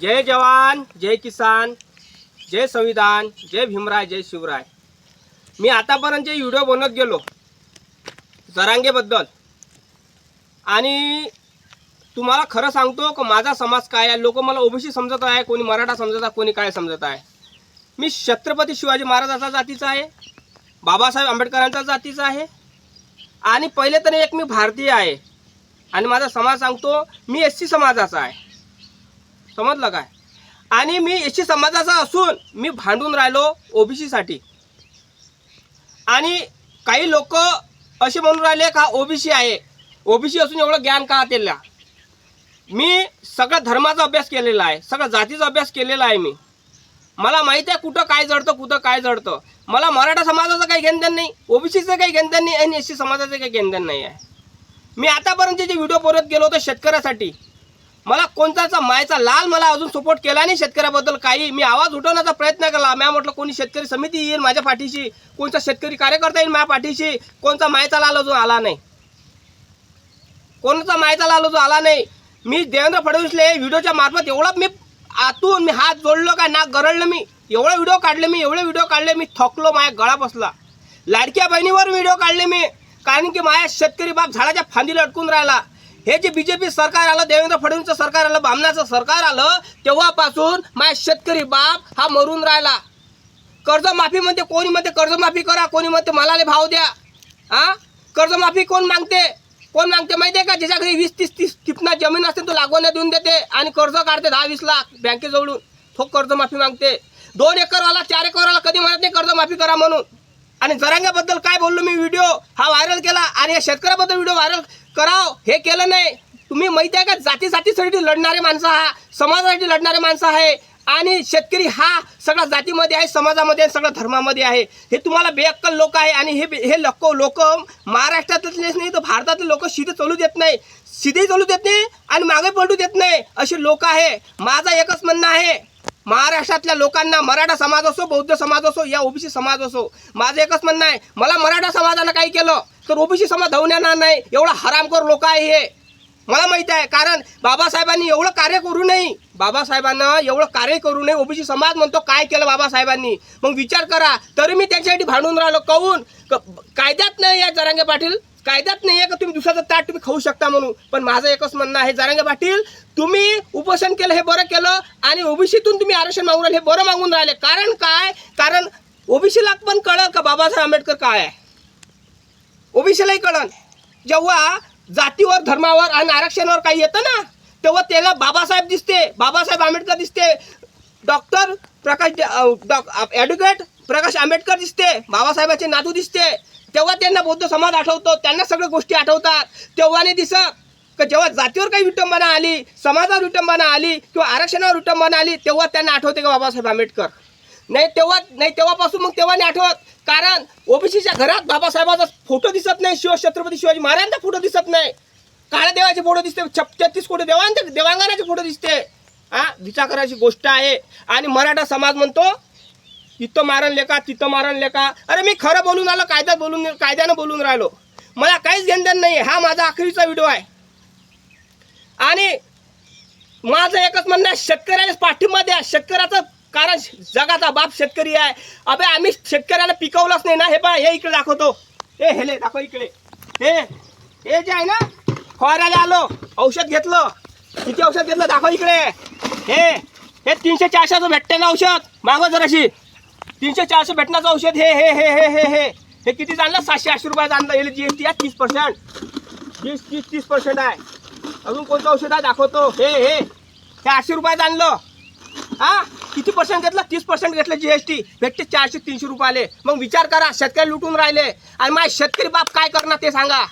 जय जवान जय किसान जय संविधान जय भीमराय जय शिवराय. मी आतापर्यंत जे व्हिडिओ बनवत गेलो जरांगेबद्दल आणि तुम्हाला खरं सांगतो की माझा समाज काय आहे? लोक मला ओबीसी समजत आहे कोणी मराठा समजत आहे कोणी काय समजत आहे. मी छत्रपती शिवाजी महाराजाचा जातीचा आहे बाबासाहेब आंबेडकरांचा जातीचा आहे आणि पहिले तर एक मी भारतीय आहे. आणि माझा समाज सांगतो मी एस सी समाजाचा आहे. समजलं काय? आणि मी एस सी समाजाचा असून मी भांडून राहिलो ओबीसीसाठी आणि काही लोक असे म्हणून राहिले का ओबीसी आहे. ओबीसी असून एवढं ज्ञान का त्याला? मी सगळ्या धर्माचा अभ्यास केलेला आहे सगळ्या जातीचा अभ्यास केलेला आहे मी. मला माहिती आहे कुठं काय जडतं कुठं काय जडतं. मला मराठा समाजाचं काही घेणदेण नाही ओबीसीचं काही घेणदेण नाही आणि एस सी समाजाचं काही घेणदेण नाही आहे. मी आतापर्यंत जे व्हिडिओ परत गेलो होतो शेतकऱ्यासाठी मला कोणताचा मायचा लाल मला अजून सपोर्ट केला नाही शेतकऱ्याबद्दल. काही मी आवाज उठवण्याचा प्रयत्न केला. म्या म्हटलं कोणी शेतकरी समिती येईल माझ्या पाठीशी? कोणता शेतकरी कार्यकर्ता येईल माझ्या पाठीशी? कोणता मायचा लाल अजून आला नाही? कोणाचा मायचा लाल अजून आला नाही? मी देवेंद्र फडणवीसले व्हिडिओच्या मार्फत एवढा मी आतून मी हात जोडलो काय नाक गरळलं मी? एवढे व्हिडिओ काढले मी एवढे व्हिडिओ काढले मी थकलो माझ्या गळा बसला. लाडक्या बहिणीवर व्हिडिओ काढले मी कारण की माझ्या शेतकरी बाप झाडाच्या फांदीला अटकून राहिला. हे जे बीजेपी सरकार आलं देवेंद्र फडणवीसचं सरकार आलं बामणाचं सरकार आलं तेव्हापासून माझ्या शेतकरी बाप हा मरून राहिला. कर्जमाफी म्हणते कोणी म्हणते कर्जमाफी करा कोणी म्हणते मालाले भाव द्या. आ? कर्जमाफी कोण मागते? कोण मागते माहिती आहे का? ज्याच्या घरी वीस तीस तीस टिपना जमीन असते तो लागवण्या देऊन देते आणि कर्ज काढते दहा वीस लाख बँकेजवळून. तो कर्जमाफी मागते. दोन एकरवाला चार एकरवाला कधी म्हणत नाही कर्जमाफी करा म्हणून. आणि जरांगाबद्दल काय बोललो मी व्हिडिओ हा व्हायरल केला आणि या शेतकऱ्याबद्दल व्हिडिओ व्हायरल कराव हे केलं नाही. तुम्ही माहिती आहे का जाती जातीसाठी लढणारे माणसं हा समाजासाठी लढणारे माणसं आहे. आणि शेतकरी हा सगळ्या जातीमध्ये आहे समाजामध्ये आहे सगळ्या धर्मामध्ये आहे. हे तुम्हाला बेअक्कल लोक आहे आणि हे हे लोक लोक महाराष्ट्रातलेच नाही तर भारतातले लोक शिधे चालू देत नाही. शिदे चालू देत नाही आणि मागे पलटू देत नाही. असे लोक आहे. माझा एकच म्हणणं आहे. महाराष्ट्रातल्या लोकांना मराठा समाज असो बौद्ध समाज असो या ओबीसी समाज असो माझं एकच म्हणणं आहे. मला मराठा समाजानं काही केलं. तर ओबीसी समाज धावून येणार नाही. एवढा हरामखोर लोक आहे हे. मला माहीत आहे कारण बाबासाहेबांनी एवढं कार्य करू नये. बाबासाहेबांना एवढं कार्य करू नये. ओबीसी समाज म्हणतो काय केलं बाबासाहेबांनी? मग विचार करा. तरी मी त्यांच्यासाठी भांडून राहिलो. कहून क- कायद्यात नाही आहे जरांगे पाटील. कायद्यात नाही आहे का तुम्ही दुसऱ्याचं ताट तुम्ही खाऊ शकता म्हणून? पण माझं एकच म्हणणं आहे जरांगे पाटील तुम्ही उपोषण केलं हे बरं केलं आणि ओबीसीतून तुम्ही आरक्षण मागून राहिले हे बरं मागून राहिले. कारण काय? कारण ओबीसीला पण कळलं का बाबासाहेब आंबेडकर काय आहे? ओबीसीलाही कळन. जेव्हा जातीवर धर्मावर आणि आरक्षणावर काही येतं ना तेव्हा त्याला बाबासाहेब दिसते. बाबासाहेब आंबेडकर दिसते. डॉक्टर प्रकाश ॲडव्होकेट प्रकाश आंबेडकर दिसते. बाबासाहेबाचे नातू दिसते. तेव्हा त्यांना बौद्ध समाज आठवतो. त्यांना सगळ्या गोष्टी आठवतात. तेव्हा नाही दिसत का जेव्हा जातीवर काही विटंबना आली समाजावर विटंबना आली किंवा आरक्षणावर विटंबना आली तेव्हा त्यांना आठवते का बाबासाहेब आंबेडकर? नाही तेव्हा नाही तेव्हापासून मग तेव्हा नाही आठवत. कारण ओबीसीच्या घरात बाबासाहेबाचा फोटो दिसत नाही शिव छत्रपती शिवाजी महाराजांचा फोटो दिसत नाही. काळ्या देवाचे फोटो दिसते छत्तीस फोटो कोटी देवांचे देवांगणाचे फोटो दिसते. हा विचार करायची गोष्ट आहे. आणि मराठा समाज म्हणतो इथं मारण लेखा तिथं मारण लेखा अरे मी खरं बोलून आलो कायद्यात बोलून कायद्यानं बोलून राहिलो. मला काहीच घेणदेण नाही हा माझा अखेरीचा व्हिडिओ आहे. आणि माझं एकच म्हणणं आहे शेतकऱ्याला पाठिंबा द्या. शेतकऱ्याचं कारण जगाचा बाप शेतकरी आहे. अबे आम्ही शेतकऱ्याला पिकवलंच नाही ना. हे पहा हे इकडे दाखवतो. हे हेले दाखव इकडे. हे हे जे आहे ना फवारायला आलो औषध घेतलं. किती औषध घेतलं दाखव इकडे. हे हे तीनशे चारशेचं भेटते ना औषध. मागव जराशी तीनशे चारशे भेटण्याचं औषध. हे हे हे हे हे हे. हे किती आणलं सातशे आठशे रुपयाचं आणलं हे जी एस टी आहे तीस पर्सेंट तीस तीस तीस पर्सेंट आहे. अजून कोणतं औषध आहे? दाखवतो. हे हे. हे आठशे रुपयाचं आणलं हा? किती पर्सेंट घेतलं? तीस पर्सेंट घेतलं जीएसटी भेटते चारशे तीनशे रुपयाले. मग विचार करा शेतकरी लुटून राहिले. आणि माझे शेतकरी बाप काय करणार ते सांगा.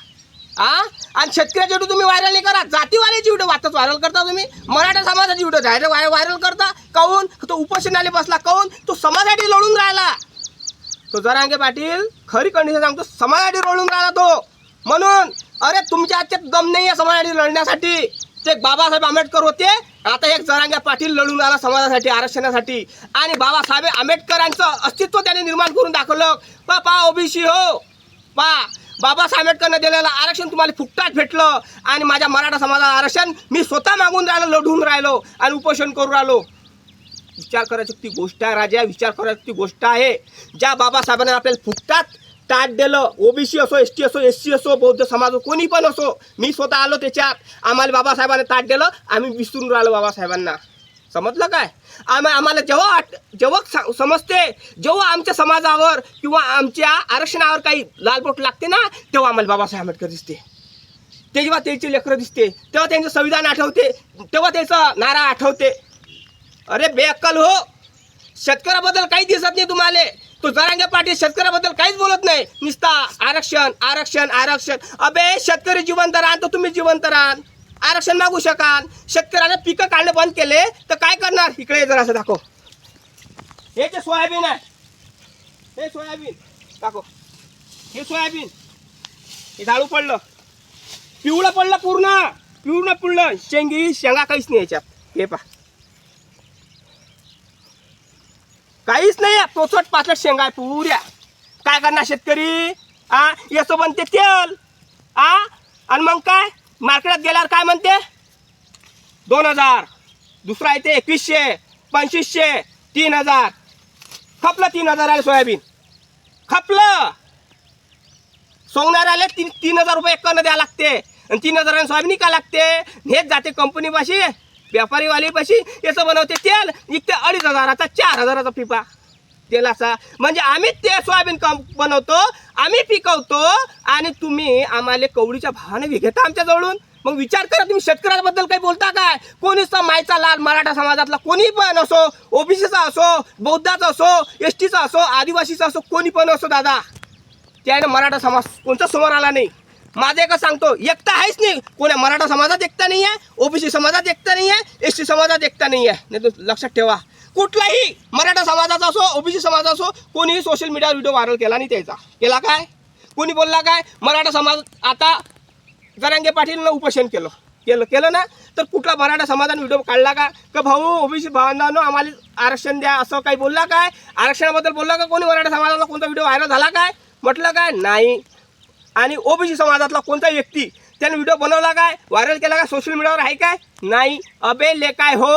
हा आणि शेतकऱ्याचे व्हिडिओ तुम्ही व्हायरल नाही करा जातीवाल्याची व्हिडिओ वाचत व्हायरल करता तुम्ही मराठा समाजाची व्हिडिओ डायरेक्ट व्हायरल करता काऊन तो उपोषणाला बसला काऊन तो समाजासाठी लढून राहिला. तो जरांगे पाटील खरी कंडिशन सांगतो समाजासाठी लढून राहिला तो. म्हणून अरे तुमच्या हातात दम नाही आहे समाजासाठी लढण्यासाठी. ते बाबासाहेब आंबेडकर होते आता एक जरांग्या पाटील लढून आला समाजासाठी आरक्षणासाठी. आणि बाबासाहेब आंबेडकरांचं अस्तित्व त्याने निर्माण करून दाखवलं. बापा ओबीसी हो. पा बाबासाहेब आंबेडकरनं दिलेलं आरक्षण तुम्हाला फुकटात भेटलं. आणि माझ्या मराठा समाजाला आरक्षण मी स्वतः मागून राहिलो लढून राहिलो आणि उपोषण करून राहिलो. विचार करायची ती गोष्ट आहे राजा विचार करायची ती गोष्ट आहे. ज्या बाबासाहेबांनी आपल्याला फुकटात ताट दिलं ओबीसी असो एस टी असो एस सी असो बौद्ध समाज कोणी पण असो मी स्वतः आलो त्याच्यात आम्हाला बाबासाहेबांना ताट दिलं आम्ही विसरून राहिलो बाबासाहेबांना समजलं काय आम्हा आम्हाला जेव्हा आठ- जेव्हा समजते जेव्हा आमच्या समाजावर किंवा आमच्या आरक्षणावर काही लालबोट लागते ना तेव्हा आम्हाला बाबासाहेब आंबेडकर दिसते ते जेव्हा त्यांचे लेकरं दिसते तेव्हा त्यांचं संविधान आठवते तेव्हा त्याचं नारा आठवते अरे बेअक्कल हो शेतकऱ्याबद्दल काही दिसत नाही तुम्हाला तो जरांगे पाटील शेतकऱ्याबद्दल काहीच बोलत नाही. नुसता आरक्षण आरक्षण आरक्षण. अबे शेतकरी जिवंत राहा तर तुम्ही जिवंत राहा आरक्षण मागू शकाल. शेतकऱ्याने पिकं काढणं बंद केले तर काय करणार? इकडे जरा असं दाखव. हे जे सोयाबीन आहे हे सोयाबीन दाखव. हे सोयाबीन हे झाडू पडलं. पिवळं पडलं पूर्ण. पिवळं पडलं. शेंगी शेंगा काहीच नाही याच्यात. हे पा काहीच नाही आहे. पोचट पाचट शेंगा आहे पुऱ्या. काय करणार शेतकरी? आ याचं बनते तेल. आ आणि मग काय? मार्केटात गेल्यावर काय म्हणते? दोन हजार. दुसरा येते एकवीसशे पंचवीसशे तीन हजार. खपलं तीन हजार आले सोयाबीन. खपलं. सोंगणार आले तीन तीन हजार रुपये एकरनं द्यावं लागते. आणि तीन हजारांनी सोयाबीन का लागते? हेच जाते कंपनीपाशी व्यापारीवालीपाशी याचं बनवते. तेल इकते अडीच हजाराचा चार हजाराचा पिपा तेलाचा म्हणजे आम्ही ते सोयाबीन कम बनवतो आम्ही पिकवतो आणि तुम्ही आम्हाला कवडीच्या भावाने विघेता आमच्याजवळून मग विचार करा तुम्ही शेतकऱ्याबद्दल काही बोलता काय? कोणीच तर मायचा लाल मराठा समाजातला कोणी पण असो ओबीसीचा असो बौद्धाचा असो एस टीचा असो आदिवासीचा असो कोणी पण असो दादा. त्याने मराठा समाज कोणता समोर आला नाही? माझं एक सांगतो एकता आहेच नाही. कोण्या मराठा समाजात एकता नाही आहे ओबीसी समाजात एकता नाही आहे एस टी समाजात एकता नाही आहे नाही तर लक्षात ठेवा. कुठलाही मराठा समाजाचा असो ओबीसी समाज असो कोणीही सोशल मीडियावर व्हिडिओ व्हायरल केला नाही त्याचा. केला काय? कोणी बोलला काय? मराठा समाज आता जरांगे पाटीलनं उपोषण केलं. केलं केलं ना? तर कुठला मराठा समाजाने व्हिडिओ काढला का? का भाऊ ओबीसी भावनानं आम्हाला आरक्षण द्या असं काही बोलला काय? आरक्षणाबद्दल बोलला का कोणी? मराठा समाजाला कोणता व्हिडिओ व्हायरल झाला काय? म्हटलं काय? नाही. आणि ओबीसी समाजातला कोणता व्यक्ती त्याने व्हिडिओ बनवला काय? व्हायरल केला काय? सोशल मीडियावर आहे काय? नाही. अबे ले काय हो?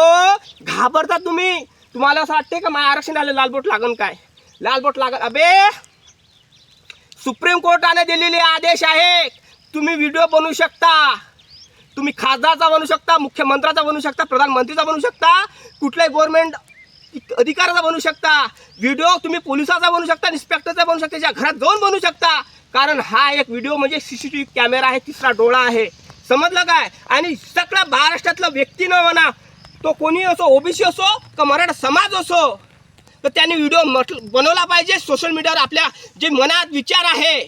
घाबरता तुम्ही. तुम्हाला असं वाटते का माझ्या आरक्षण आलं लालबोट लागन काय? लालबोट लागन. अबे! सुप्रीम कोर्टाने दिलेले आदेश आहे. तुम्ही व्हिडिओ बनवू शकता. तुम्ही खासदारचा बनू शकता मुख्यमंत्र्याचा बनू शकता प्रधानमंत्रीचा बनू शकता कुठल्याही गव्हर्नमेंट अधिकाराचा बनू शकता. व्हिडिओ तुम्ही पोलिसाचा बनू शकता इन्स्पेक्टरचा बनू शकता त्याच्या घरात जाऊन बनू शकता. कारण हा एक व्हिडिओ म्हणजे C C T V camera आहे तिसरा डोळा आहे. समजलं काय? आणि सगळ्या महाराष्ट्रातला व्यक्ती न म्हणा तो कोणी असो ओबीसी असो का मराठा समाज असो तर त्यांनी व्हिडिओ म्हट बनवला पाहिजे. सोशल मीडियावर आपल्या जे मनात विचार आहे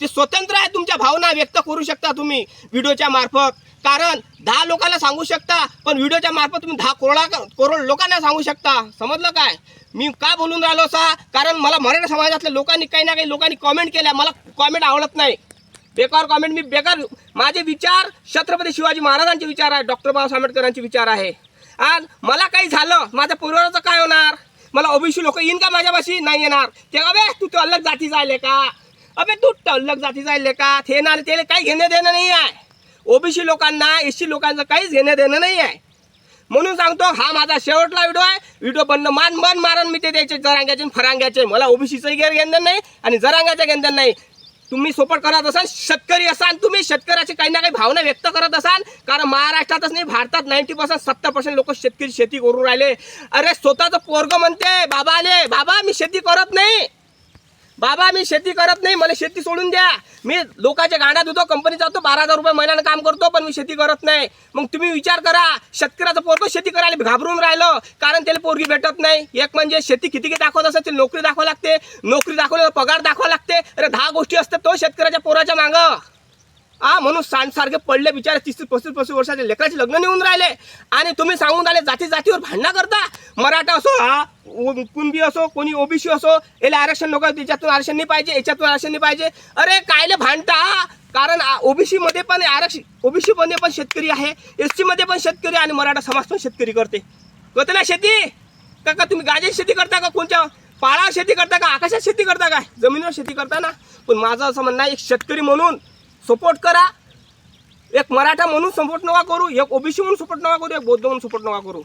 ते स्वतंत्र आहे तुमच्या भावना व्यक्त करू शकता तुम्ही व्हिडिओच्या मार्फत. कारण दहा लोकांना सांगू शकता पण व्हिडिओच्या मार्फत तुम्ही दहा करोडा करोड लोकांना सांगू शकता. समजलं काय? मी का बोलून राहिलो असा? कारण मला मराठा समाजातल्या लोकांनी काही ना काही लोकांनी कॉमेंट केल्या. मला कॉमेंट आवडत नाही. बेकार कॉमेंट मी बेकार माझे विचार छत्रपती शिवाजी महाराजांचे विचार आहे. डॉक्टर बाबासाहेब आंबेडकरांचे विचार आहे. आज मला काही झालं माझ्या परिवाराचं काय होणार? मला ओबीसी लोक येईन का माझ्यापाशी? नाही येणार. ते अबे तू तो अलग जाती जायले का? अबे तू अलग जाती जायले का? ते ना त्याला काही घेणं देणं नाही आहे. ओबीसी लोकांना एस सी लोकांचं काहीच घेणं देणं नाही आहे. म्हणून सांगतो हा माझा शेवटला व्हिडिओ आहे. व्हिडिओ बनणं मान मन मारण मी ते द्यायचे जरांग्याचे फरांग्याचे. मला ओबीसीचं गैर घेणं नाही आणि जरांग्याचं घेणं नाही. तुम्ही सोपट करत असाल शेतकरी असाल तुम्ही शेतकऱ्याची काही ना काही भावना व्यक्त करत असाल. कारण महाराष्ट्रातच नाही भारतात नाईन्टी पर्सेंट सत्तर पर्सेंट लोक शेतकरी शेती करून राहिले. अरे स्वतःचं पोरग म्हणते बाबा आले बाबा मी शेती करत नाही. बाबा मी शेती करत नाही मला शेती सोडून द्या. मी लोकांच्या गाड्या धुतो कंपनी जातो बारा हजार रुपये महिन्यानं काम करतो पण मी शेती करत नाही. मग तुम्ही विचार करा शेतकऱ्याचं पोरतो शेती करायला घाबरून राहिलं कारण त्याला पोरगी भेटत नाही. एक म्हणजे शेती किती किती दाखवत असते ते नोकरी दाखवा लागते नोकरी दाखवल्यावर पगार दाखवा लागते. अरे दहा गोष्टी असतात तो शेतकऱ्याच्या पोराच्या मागं. आ म्हणून सांडसारखे पडले बिचारे तीस तीस पस्तीस पस्तीस वर्षाचे लेकराचे लग्न निघून राहिले. आणि तुम्ही सांगून राहिले जाती जातीवर भांडणं करता. मराठा असो हा कुणबी असो कोणी ओबीसी असो याला आरक्षण नको त्याच्यातून आरक्षण नाही पाहिजे याच्यातून आरक्षण नाही पाहिजे. अरे कायले भांडता? कारण ओबीसी मध्ये पण आरक्षण ओबीसी मध्ये पण शेतकरी आहे एस सी मध्ये पण शेतकरी आणि मराठा समाज पण शेतकरी करते. करते ना शेती? का का तुम्ही गाजेची शेती करता का कोणत्या पाळा शेती करता का? आकाशात शेती करता काय जमिनीवर शेती करता ना? पण माझं असं म्हणणं आहे एक शेतकरी म्हणून सपोर्ट करा. एक मराठा म्हणून सपोर्ट नका करू एक ओबीसी म्हणून सपोर्ट नका करू एक बौद्ध म्हणून सपोर्ट नका करू.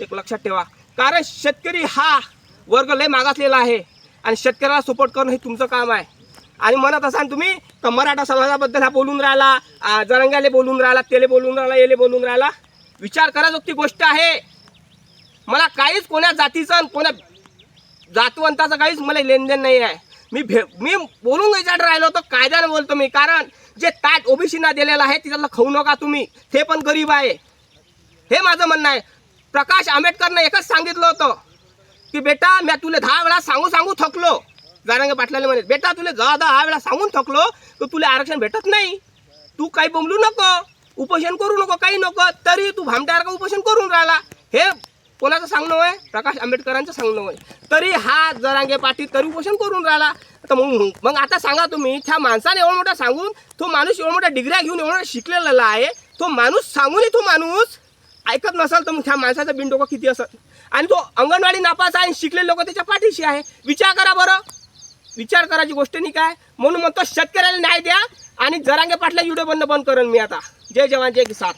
एक लक्षात ठेवा. कारण शेतकरी हा वर्ग लय मागासलेला आहे आणि शेतकऱ्याला सपोर्ट करणं हे तुमचं काम आहे. आणि म्हणत असाल तुम्ही तर मराठा समाजाबद्दल हा बोलून राहिला जरंग्याले बोलून राहिला तेले बोलून राहिला येले बोलून राहिला. विचार करा ती गोष्ट आहे. मला काहीच कोण्या जातीचं कोण्या जातवंताचं काहीच मला लेनदेन नाही आहे. मी भे मी बोलून याच्यात राहिलो होतो कायद्याने बोलतो मी. कारण जे ताट ओबीसीना दिलेलं आहे तिच्यातलं खाऊ नका तुम्ही. ते पण गरीब आहे. हे माझं म्हणणं आहे. प्रकाश आंबेडकरनं एकच सांगितलं होतं की बेटा मी तुला दहा वेळा सांगू सांगू थकलो. जारंगे पाटलाले म्हणे बेटा तुला दहा दहा वेळा सांगून थकलो तर तुला आरक्षण भेटत नाही. तू काही बोंबलू नको. उपोषण करू नको काही नको. तरी तू भामट्यासारखं उपोषण करून राहिला. हे कोणाचं सांगणं आहे प्रकाश आंबेडकरांचं सांगणं आहे तरी हा जरांगे पाटील तरी उपोषण करून राहिला. तर मग मग आता सांगा तुम्ही त्या माणसाने एवढं मोठा सांगून तो माणूस एवढं मोठ्या डिग्र्या घेऊन एवढं शिकलेला आहे तो माणूस सांगूनही तो माणूस. ऐकत नसाल तर मग त्या माणसाचं बिनडोकं किती असेल आणि तो अंगणवाडी नापास आहे आणि शिकलेले लोक त्याच्या पाठीशी आहे. विचार करा बरं. विचार करायची गोष्ट नाही काय? म्हणून म्हणतो शेतकऱ्याला न्याय द्या आणि जरांगे पाटला व्हिडिओ बंद बंद करेन मी आता. जय जवान जय किसान.